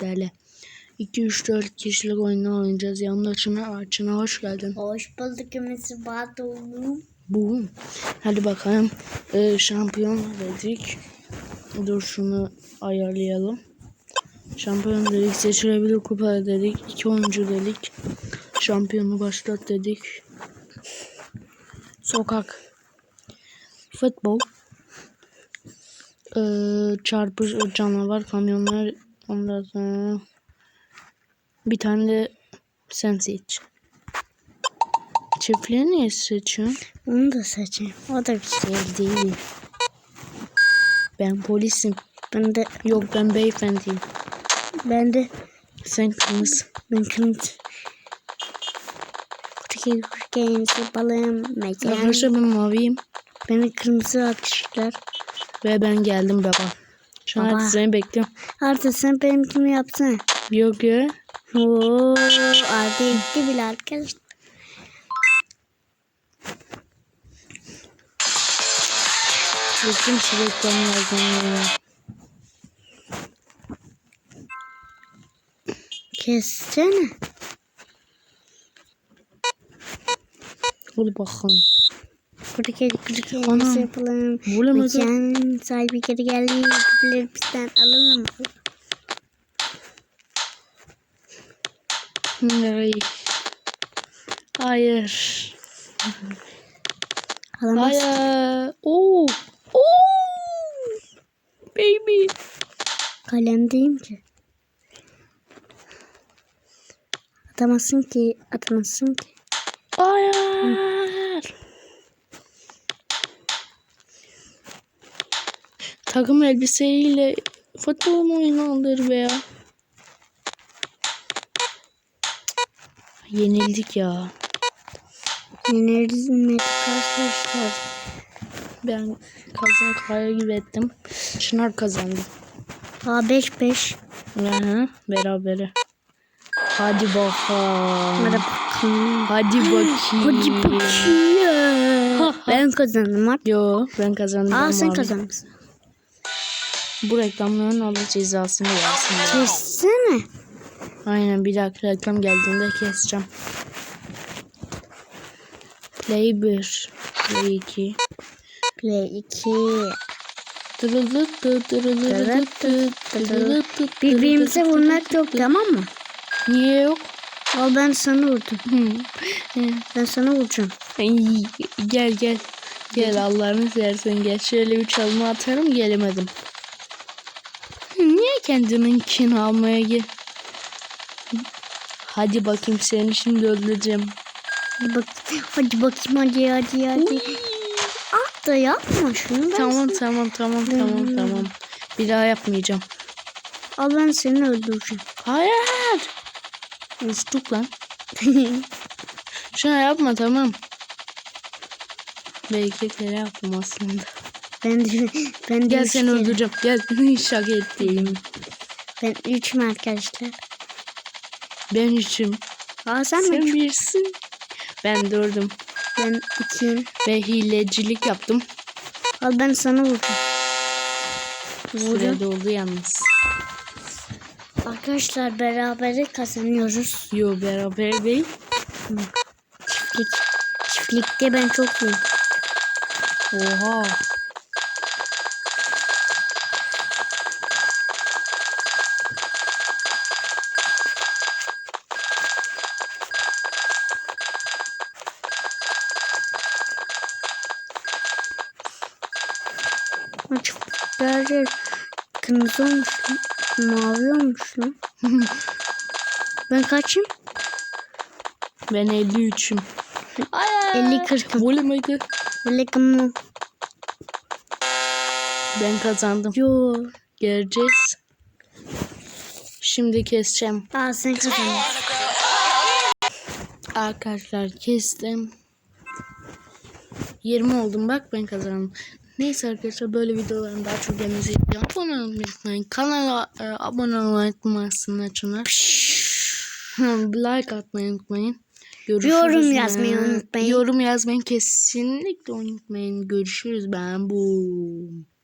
sizlerle. 2-3-4 kişilik oyunu oynayacağız. Yanımda Çınar var. Çınar hoş geldin. Hoş bulduk Ümit Batu. Bu. Hadi bakalım. Ee, şampiyon dedik. Dur şunu ayarlayalım. Şampiyon dedik. Seçilebilir kupa dedik. İki oyuncu dedik. Şampiyonu başlat dedik. Sokak. Futbol. Ee, çarpış canavar kamyonlar. Ondan sonra bir tane de sen seç. Çiftliği niye seçiyorsun? Onu da seçeyim. O da bir şey değil. Ben polisim. Ben de Yok ben beyefendiyim. ben de Sen kırmızı. ben kırmızı. Kutuki kutuki balığım mekan. Arkadaşlar ben maviyim. Beni kırmızı atışlar. Ve ben geldim baba. Şu an Baba. seni bekliyorum. Artık sen benimkini yapsana. Yok ya. Oo, artık gitti bile arkadaşlar. Bütün ya. Kessene. Hadi bakalım. Kutuki kutuki Ana. yapalım. Mekan sahibi geri geldi. Kutuları bizden alalım. Hayır. Hayır. Alamaz. Hayır. Oo. Oo. Baby. Kalemdeyim ki. Atamazsın ki. Atamazsın ki. Hayır. Takım elbiseyle futbol mu oynanır be ya? Yenildik ya. Yenilmedik arkadaşlar. Ben kazan kaya gibi ettim. Çınar kazandı. Aa 5 5. Aha, berabere. Hadi bakalım. Hadi bakalım. Hadi bakayım. Hadi bakayım. ben kazandım. Yo ben kazandım. Aa sen kazanmışsın. Bu reklamların Allah cezasını versin. Kessene. Aynen bir dakika reklam geldiğinde keseceğim. Play 1. Play 2. Play 2. Birbirimize vurmak yok tamam mı? Niye yok? Al ben sana vurdum. Ben sana vuracağım. Gel gel. Gel Allah'ını seversen gel. Şöyle bir çalma atarım gelemedim. Niye kendimin kin almaya gel? Hadi bakayım seni şimdi öldüreceğim. Hadi bak. Hadi bakayım hadi hadi hadi. Ah da yapma şunu. Ben Tamam tamam tamam tamam tamam. Bir daha yapmayacağım. Al ben seni öldüreceğim. Hayır. Uçtuk lan. Şuna yapma tamam. Belki kere yaptım aslında. ben de ben de Gel seni öldüreceğim. Gel şaka ettiğim. Ben üçüm arkadaşlar. Ben üçüm. Aa sen, Sen birsin. Ben dördüm. Ben ikiyim. Ve hilecilik yaptım. Al ben sana vurdum. Süre Vurdum. doldu yalnız. Arkadaşlar beraber kazanıyoruz. Yo beraber değil. Çiftlik. Çiftlikte ben çok iyiyim. Oha. Ama çiftlikler kırmızı olmuş lan. Mavi olmuş lan. ben kaçım? Ben 53'üm. 50 40. Volemaydı. Böyle kımı. Ben kazandım. Yo. Göreceğiz. Şimdi keseceğim. Aa sen kazandın. Arkadaşlar kestim. 20 oldum bak ben kazandım. Neyse arkadaşlar böyle videoların daha çok gelmesi için abone olmayı unutmayın. Kanala e, abone olmayı unutmayın açınlar. like atmayı unutmayın. Görüşürüz. Yorum ben. yazmayı unutmayın. Yorum yazmayı kesinlikle unutmayın. Görüşürüz ben bu.